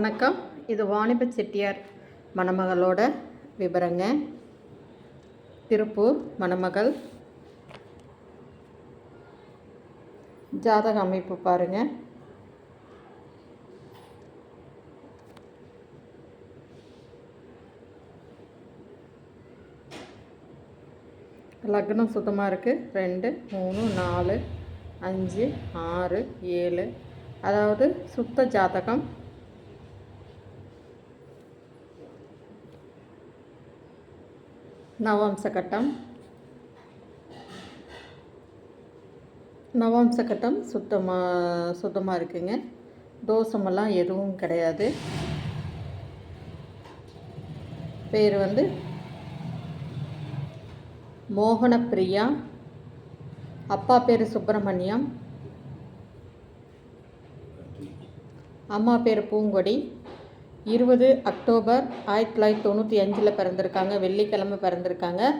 வணக்கம். இது வாணிப செட்டியார் மணமகளோட விவரங்க திருப்பூர் மணமகள். ஜாதக அமைப்பு பாருங்க. லக்னம் சுத்தமாக இருக்குது ரெண்டு மூணு நாலு அஞ்சு ஆறு ஏழு. அதாவது சுத்த ஜாதகம் நவாம்ச கட்டம் நவாம்ச கட்டம் சுத்தமாக சுத்தமாக இருக்குங்க. தோசமெல்லாம் எதுவும் கிடையாது. பேர் வந்து மோகனப்பிரியா. அப்பா பேர் சுப்பிரமணியம். அம்மா பேர் பூங்கொடி. இருபது அக்டோபர் ஆயிரத்தி தொள்ளாயிரத்தி தொண்ணூற்றி அஞ்சில் பிறந்திருக்காங்க. வெள்ளிக்கிழமை பிறந்திருக்காங்க.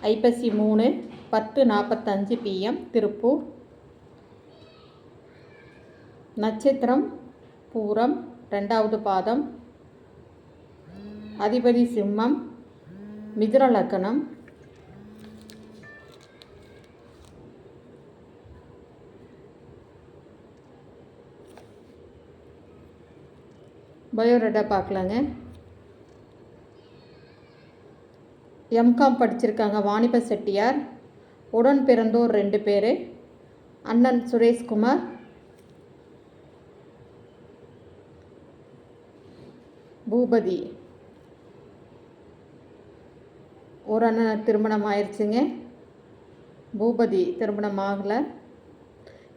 ஐப்பசி மூணு பத்து நாற்பத்தஞ்சு பிஎம் திருப்பூர். நட்சத்திரம் பூரம் ரெண்டாவது பாதம். அதிபதி சிம்மம். மிதுர லக்கணம். பயோடேட்டா பார்க்கலாங்க. எம்காம் படிச்சிருக்காங்க வாணிப செட்டியார் உடன் பிறந்தோர் ரெண்டு பேர் அண்ணன் சுரேஷ்குமார் பூபதி. ஒரு அண்ணன் திருமணம் ஆயிடுச்சுங்க பூபதி திருமணம் ஆகலை.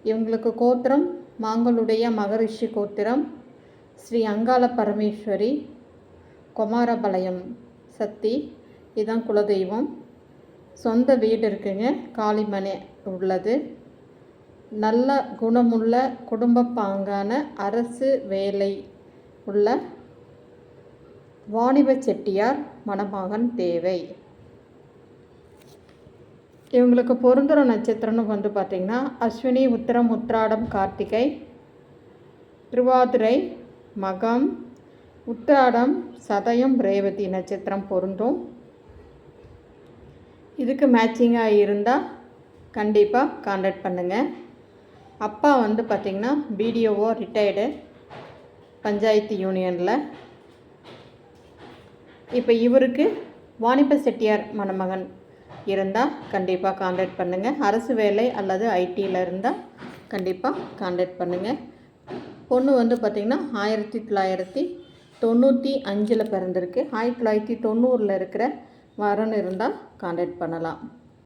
இவங்களுக்கு கோத்திரம் மாங்களுடைய மகரிஷி கோத்திரம் ஸ்ரீ அங்காள பரமேஸ்வரி குமாரபாளையம் சக்தி இதுதான் குலதெய்வம். சொந்த வீடு இருக்குங்க காளிமனை உள்ளது. நல்ல குணமுள்ள குடும்ப பாங்கான அரசு வேலை உள்ள வாணிப செட்டியார் மணமகன் தேவை. இவங்களுக்கு பொருந்துகிற நட்சத்திரம்னு வந்து பார்த்திங்கன்னா அஸ்வினி உத்திரம் உத்ராடம் கார்த்திகை திருவாதிரை மகம் உத்திராடம் சதயம் ரேவதி நட்சத்திரம் பொருந்தும். இதுக்கு மேட்சிங்காக இருந்தால் கண்டிப்பாக காண்டாக்ட் பண்ணுங்கள் அப்பா வந்து பார்த்திங்கன்னா பிடிஓஓ ரிட்டையர்டு பஞ்சாயத்து யூனியனில் இப்போ இவருக்கு வாணிப செட்டியார் மணமகன் இருந்தால் கண்டிப்பாக காண்டாக்ட் பண்ணுங்கள் அரசு வேலை அல்லது ஐடியில் இருந்தால் கண்டிப்பாக காண்டாக்ட் பண்ணுங்கள் பொண்ணு வந்து பார்த்திங்கன்னா ஆயிரத்தி தொள்ளாயிரத்தி தொண்ணூற்றி அஞ்சில் பிறந்திருக்கு. ஆயிரத்தி தொள்ளாயிரத்தி தொண்ணூறில் இருக்கிற வரன் இருந்தால் காண்டாக்ட் பண்ணலாம்.